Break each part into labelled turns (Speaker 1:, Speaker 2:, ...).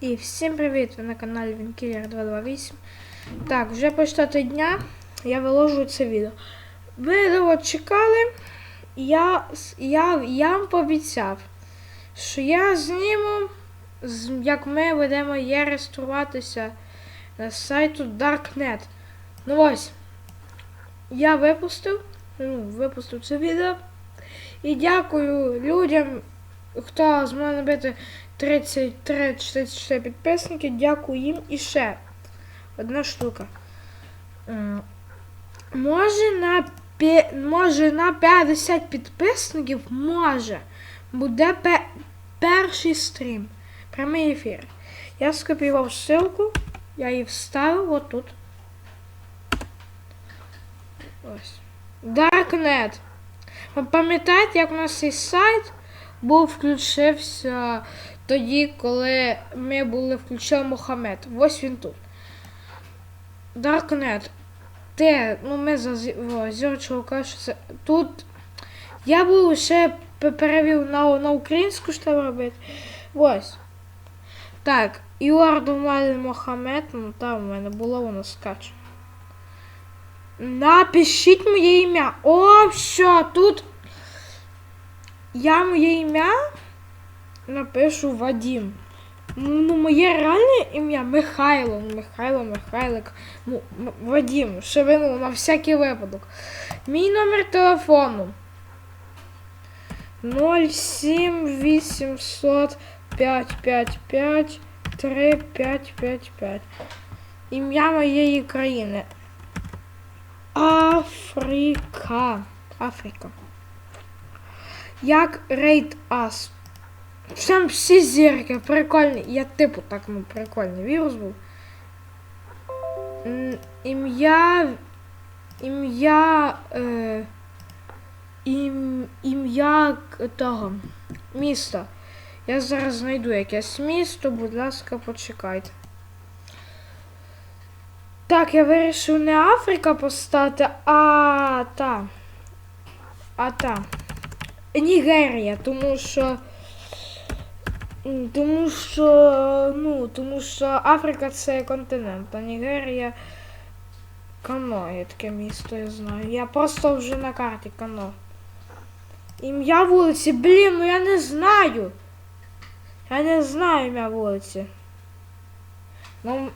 Speaker 1: І всім привіт! Ви на каналі Вінкілер 228. Так, вже по 4 дня я виложу це відео. Ви довго чекали, я, я, я вам пообіцяв, що я зніму, як ми будемо є реєструватися на сайту Darknet. Ну ось, я випустив, ну, випустив це відео. І дякую людям, хто зможе набити 33-44 підписники. Дякую їм. І ще одна штука. Може на, може на 50 підписників може буде пе- перший стрім. Прямий ефір. Я скопіював ссылку, я її вставив отут. Ось. Darknet. Ви пам'ятаєте, як у нас цей сайт був включився тоді, коли ми були включили Мохамед. Ось він тут. Darknet. Те, ну ми за зі- о, кажу, що це тут. Я ще пе- перевів на, на українську, що треба робити. Ось. Так, Юар Мохамед, ну там в мене було, воно скаче. Напишіть моє ім'я. О, що тут. Я моє ім'я напишу Вадім. Ну, моє реальне ім'я Михайло. Ну, Михайло, Михайлик. Ну, Вадім, щоб ну, на всякий випадок. Мій номер телефону 07800 555 3555. Ім'я моєї країни. Африка. Африка. Як рейд ас. Там всі зірки, прикольні. Я типу так, ну, прикольний вірус був. Ім'я. Ім'я. Е, ім, ім'я того. Міста. Я зараз знайду якесь місто, будь ласка, почекайте. Так, я вирішив не Африка поставити, а та. А та. Нігерія, тому що. Тому що. Ну, тому що Африка це континент, а Нігерія. Кано є таке місто, я знаю. Я просто вже на карті Кано. Ім'я вулиці, блін, ну я не знаю. Я не знаю ім'я вулиці. Ну.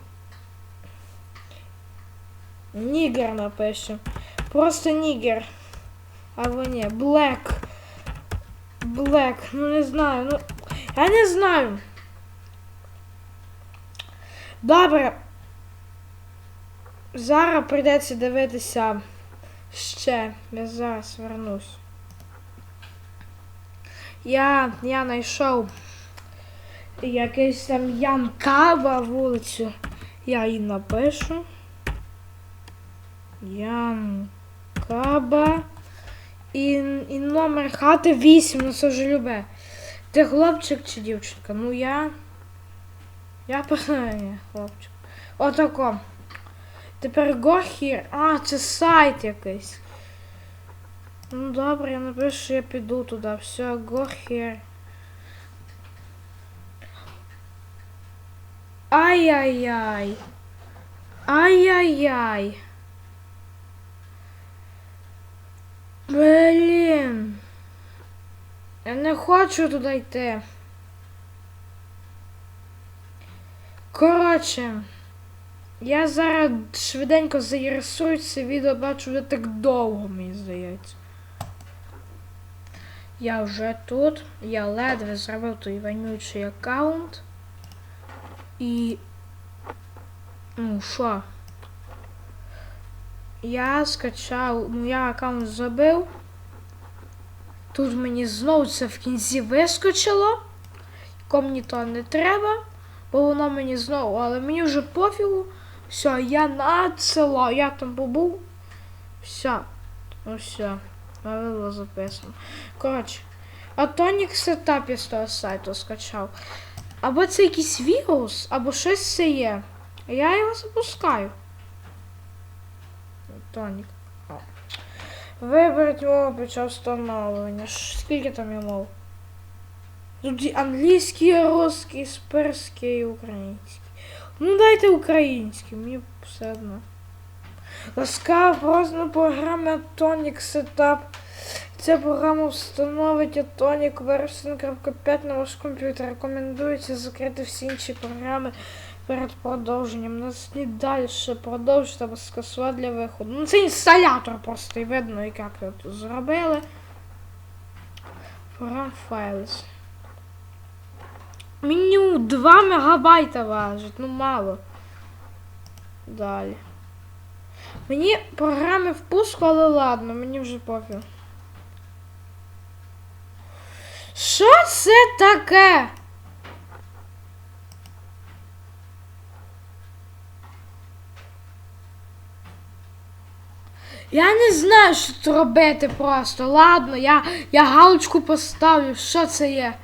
Speaker 1: Нігер напишу. Просто нігер. Або ні, Блек. Блек. Ну не знаю. Ну. Я не знаю. Добре. Зараз прийдеться дивитися ще. Я зараз вернусь. Я, я знайшов якийсь там Ян Каба вулицю. Я її напишу. Ян Каба. І, і номер хати 8, ну це вже любе. Ти хлопчик чи дівчинка? Ну я. Я писаю, хлопчик. Отако. Тепер go here. А, це сайт якийсь. Ну добре, я напишу, що я піду туди. Все, go here. Ай-яй-яй. Ай-яй-яй. Блін. Я не хочу туди йти. Коротше, я зараз швиденько зареєструю це відео, бачу вже так довго, мені здається. Я вже тут. Я ледве зробив той вонючий аккаунт. І. Ну, що? Я скачав, ну я аккаунт забив. Тут мені знову це в кінці вискочило. Кому мені то не треба, бо воно мені знову, але мені вже пофігу. Все, я надсилав, я там побув. Все. Ну все. Було записано. Коротше, Атонік сетап я з того сайту скачав. Або це якийсь вірус, або щось це є. Я його запускаю. Тонік. Виберіть мову під час встановлення. Скільки там є мов? Тут англійський, русський, іспирський, і український. Ну дайте український, мені все одно. Ласкаво просимо програми Atonic Setup. Ця програма встановить Atonic версію 1.5 на ваш комп'ютер. Рекомендується закрити всі інші програми перед продовженням. Нас не далі продовжити або скасувати для виходу. Ну це інсталятор просто і видно, як його тут зробили. Програм Files. Меню 2 мегабайта важить, ну мало. Далі. Мені програми впуску, але ладно, мені вже пофіг. Що це таке? Я не знаю, що тут робити просто. Ладно, я, я галочку поставлю. Що це є?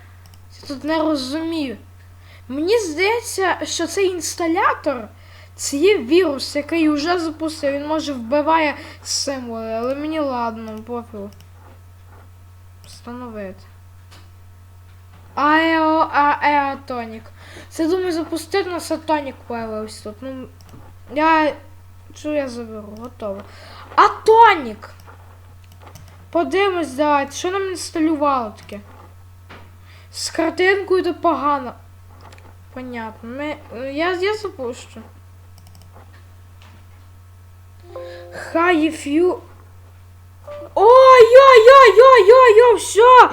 Speaker 1: Я тут не розумію. Мені здається, що цей інсталятор це є вірус, який вже запустив. Він може вбиває символи, але мені ладно, пофігу. Встановити. Аео Аеотонік. Це думаю запустити на Сатонік появився тут. Ну, я. Що я заберу? Готово. Атонік! Подивимось, давайте, що нам інсталювало таке? З картинкою то погано. Понятно. Ми... Я, я запущу. If you... Ой-ой-ой-ой-ой-ой, все!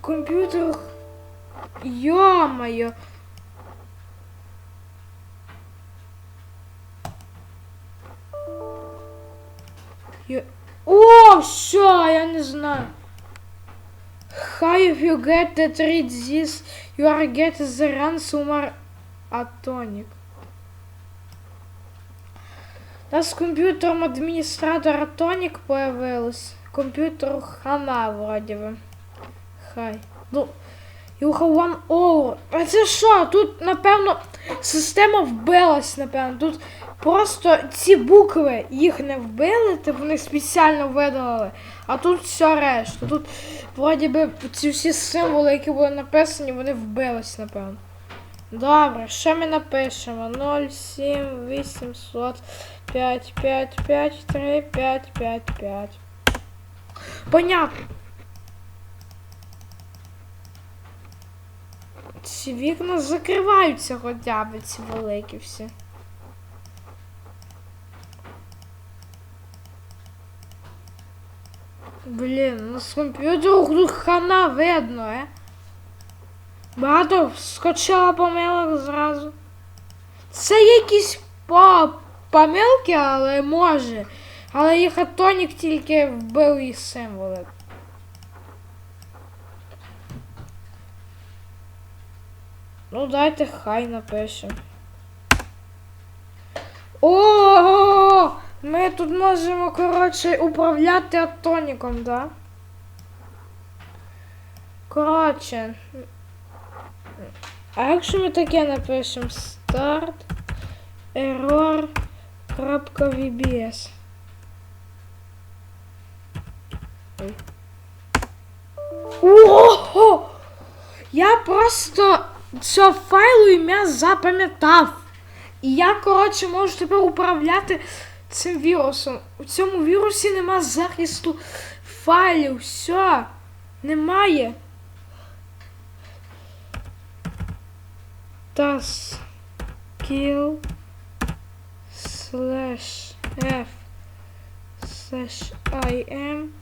Speaker 1: Компьютер... Ё-моё! Я... О, все, я не знаю. How if you get that read this, you are get the ransomware Atonic. Нас компьютером администратор Атоник появилась. Компьютеру хана вроде бы. Хай. Ну, you have one over. А це що? Тут, напевно, система вбилась, напевно. Тут просто ці букви їх не вбили, типу вони спеціально видалили. А тут все решта. Тут, вроді би, ці всі символи, які були написані, вони вбились, напевно. Добре, що ми напишемо? 0, 7, 800, 5, 5, 5, 3, 5, 5, 5. Понятно. Ці вікна закриваються хоча б ці великі всі. Блін, ну з комп'ютеру тут хана видно, е? Багато скочила помилок зразу. Це якісь по помилки, але може. Але їх Атонік тільки вбив їх символи. Ну, дайте хай напишемо. О, ми тут можемо, коротше, управляти атоніком, да? Коротше. А якщо ми таке напишемо старт error .vbs Ой. Ого! Я просто цього файлу ім'я запам'ятав. І я, коротше, можу тепер управляти цим вірусом. У цьому вірусі нема захисту файлів. Все. Немає. Tas kill slash f slash im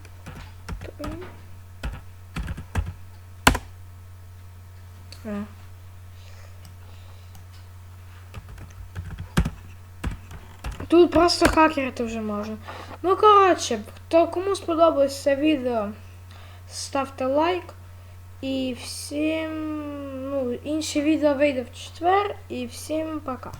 Speaker 1: А. Тут просто хакерити вже можна. Ну, коротше, хто кому сподобалось це відео, ставте лайк. І всім, ну, інше відео вийде в четвер. І всім пока.